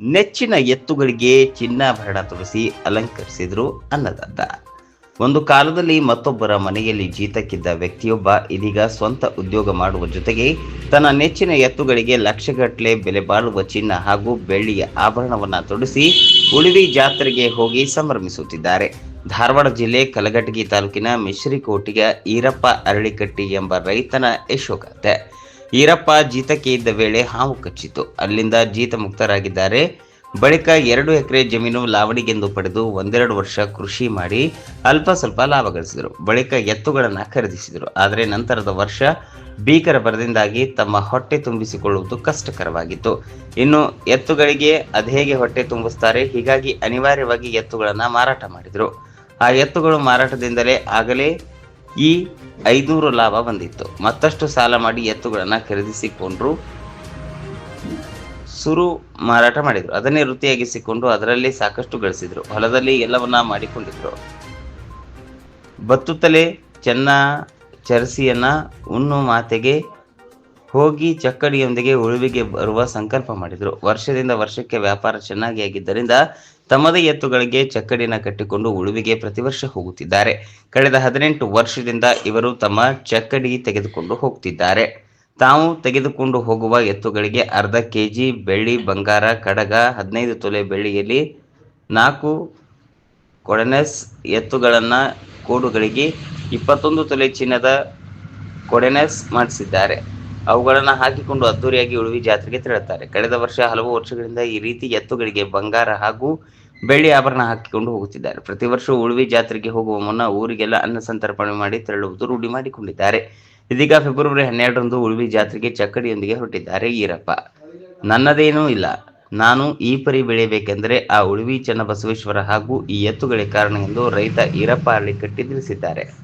ನೆಚ್ಚಿನ ಎತ್ತುಗಳಿಗೆ ಚಿನ್ನಾಭರಣ ತೊಡಿಸಿ ಅಲಂಕರಿಸಿದ್ರು ಅನ್ನದಾತ. ಒಂದು ಕಾಲದಲ್ಲಿ ಮತ್ತೊಬ್ಬರ ಮನೆಯಲ್ಲಿ ಜೀತಕ್ಕಿದ್ದ ವ್ಯಕ್ತಿಯೊಬ್ಬ ಇದೀಗ ಸ್ವಂತ ಉದ್ಯೋಗ ಮಾಡುವ ಜೊತೆಗೆ ತನ್ನ ನೆಚ್ಚಿನ ಎತ್ತುಗಳಿಗೆ ಲಕ್ಷಗಟ್ಟಲೆ ಬೆಲೆ ಬಾಳುವ ಚಿನ್ನ ಹಾಗೂ ಬೆಳ್ಳಿಯ ಆಭರಣವನ್ನ ತೊಡಿಸಿ ಉಳಿವಿ ಜಾತ್ರೆಗೆ ಹೋಗಿ ಸಂಭ್ರಮಿಸುತ್ತಿದ್ದಾರೆ. ಧಾರವಾಡ ಜಿಲ್ಲೆ ಕಲಘಟಗಿ ತಾಲೂಕಿನ ಮಿಶ್ರಿಕೋಟಿಯ ಈರಪ್ಪ ಅರಳಿಕಟ್ಟಿ ಎಂಬ ರೈತನ ಯಶೋಗಾಥೆ. ಈರಪ್ಪ ಜೀತಕ್ಕೆ ಇದ್ದ ವೇಳೆ ಹಾವು ಕಚ್ಚಿತು ಅಲ್ಲಿಂದ ಜೀತ ಮುಕ್ತರಾಗಿದ್ದಾರೆ. ಬಳಿಕ ಎರಡು ಎಕರೆ ಜಮೀನು ಲಾವಣಿಗೆಂದು ಪಡೆದು ಒಂದೆರಡು ವರ್ಷ ಕೃಷಿ ಮಾಡಿ ಅಲ್ಪ ಸ್ವಲ್ಪ ಲಾಭ ಗಳಿಸಿದರು. ಬಳಿಕ ಎತ್ತುಗಳನ್ನು ಖರೀದಿಸಿದರು. ಆದರೆ ನಂತರದ ವರ್ಷ ಭೀಕರ ಬರದಿಂದಾಗಿ ತಮ್ಮ ಹೊಟ್ಟೆ ತುಂಬಿಸಿಕೊಳ್ಳುವುದು ಕಷ್ಟಕರವಾಗಿತ್ತು. ಇನ್ನು ಎತ್ತುಗಳಿಗೆ ಅದೇಗೆ ಹೊಟ್ಟೆ ತುಂಬಿಸ್ತಾರೆ? ಹೀಗಾಗಿ ಅನಿವಾರ್ಯವಾಗಿ ಎತ್ತುಗಳನ್ನು ಮಾರಾಟ ಮಾಡಿದರು. ಆ ಎತ್ತುಗಳು ಮಾರಾಟದಿಂದಲೇ ಆಗಲೇ ಈ ಐದೂರು ಲಾಭ ಬಂದಿತ್ತು. ಮತ್ತಷ್ಟು ಸಾಲ ಮಾಡಿ ಎತ್ತುಗಳನ್ನು ಖರೀದಿಸಿಕೊಂಡ್ರು ಸುರು ಮಾರಾಟ ಮಾಡಿದರು. ಅದನ್ನೇ ವೃತ್ತಿಯಾಗಿಸಿಕೊಂಡು ಅದರಲ್ಲಿ ಸಾಕಷ್ಟು ಗಳಿಸಿದರು. ಹೊಲದಲ್ಲಿ ಎಲ್ಲವನ್ನ ಮಾಡಿಕೊಂಡಿದ್ರು. ಬತ್ತುತ್ತಲೇ ಚೆನ್ನ ಚರಸಿಯನ್ನ ಉಣ್ಣು ಮಾತೆಗೆ ಹೋಗಿ ಚಕ್ಕಡಿಯೊಂದಿಗೆ ಉಳುವಿಗೆ ಬರುವ ಸಂಕಲ್ಪ ಮಾಡಿದರು. ವರ್ಷದಿಂದ ವರ್ಷಕ್ಕೆ ವ್ಯಾಪಾರ ಚೆನ್ನಾಗಿ ಆಗಿದ್ದರಿಂದ ತಮ್ಮದೇ ಎತ್ತುಗಳಿಗೆ ಚಕ್ಕಡಿನ ಕಟ್ಟಿಕೊಂಡು ಉಳುವಿಗೆ ಪ್ರತಿ ವರ್ಷ ಹೋಗುತ್ತಿದ್ದಾರೆ. ಕಳೆದ ಹದಿನೆಂಟು ವರ್ಷದಿಂದ ಇವರು ತಮ್ಮ ಚಕ್ಕಡಿ ತೆಗೆದುಕೊಂಡು ಹೋಗ್ತಿದ್ದಾರೆ. ತಾವು ತೆಗೆದುಕೊಂಡು ಹೋಗುವ ಎತ್ತುಗಳಿಗೆ ಅರ್ಧ ಕೆಜಿ ಬೆಳ್ಳಿ ಬಂಗಾರ, ಕಡಗ, ಹದಿನೈದು ತೊಲೆ ಬೆಳ್ಳಿಯಲ್ಲಿ ನಾಲ್ಕು ಕೊಡನೆಸ್ ಎತ್ತುಗಳನ್ನು ಕೋಡುಗಳಿಗೆ ಇಪ್ಪತ್ತೊಂದು ತೊಲೆ ಚಿನ್ನದ ಕೊಡೆನೆಸ್ ಮಾಡಿಸಿದ್ದಾರೆ. ಅವುಗಳನ್ನು ಹಾಕಿಕೊಂಡು ಅದ್ದೂರಿಯಾಗಿ ಉಳುವಿ ಜಾತ್ರೆಗೆ ತೆರಳುತ್ತಾರೆ. ಕಳೆದ ವರ್ಷ ಹಲವು ವರ್ಷಗಳಿಂದ ಈ ರೀತಿ ಎತ್ತುಗಳಿಗೆ ಬಂಗಾರ ಹಾಗೂ ಬೆಳ್ಳಿ ಆಭರಣ ಹಾಕಿಕೊಂಡು ಹೋಗುತ್ತಿದ್ದಾರೆ. ಪ್ರತಿ ವರ್ಷ ಉಳುವಿ ಜಾತ್ರೆಗೆ ಹೋಗುವ ಮುನ್ನ ಊರಿಗೆಲ್ಲ ಅನ್ನ ಸಂತರ್ಪಣೆ ಮಾಡಿ ತೆರಳುವುದು ರೂಢಿ ಮಾಡಿಕೊಂಡಿದ್ದಾರೆ. ಇದೀಗ ಫೆಬ್ರವರಿ ಹನ್ನೆರಡರಂದು ಉಳುವಿ ಜಾತ್ರೆಗೆ ಚಕ್ಕಡಿಯೊಂದಿಗೆ ಹೊರಟಿದ್ದಾರೆ ಈರಪ್ಪ. ನನ್ನದೇನೂ ಇಲ್ಲ. ನಾನು ಈ ಪರಿ ಬೆಳೆಯಬೇಕೆಂದರೆ ಆ ಉಳುವಿ ಚನ್ನಬಸವೇಶ್ವರ ಹಾಗೂ ಈ ಎತ್ತುಗಳೇ ಕಾರಣ ಎಂದು ರೈತ ಈರಪ್ಪ ಅಳ್ಳಿಕಟ್ಟಿ ತಿಳಿಸಿದ್ದಾರೆ.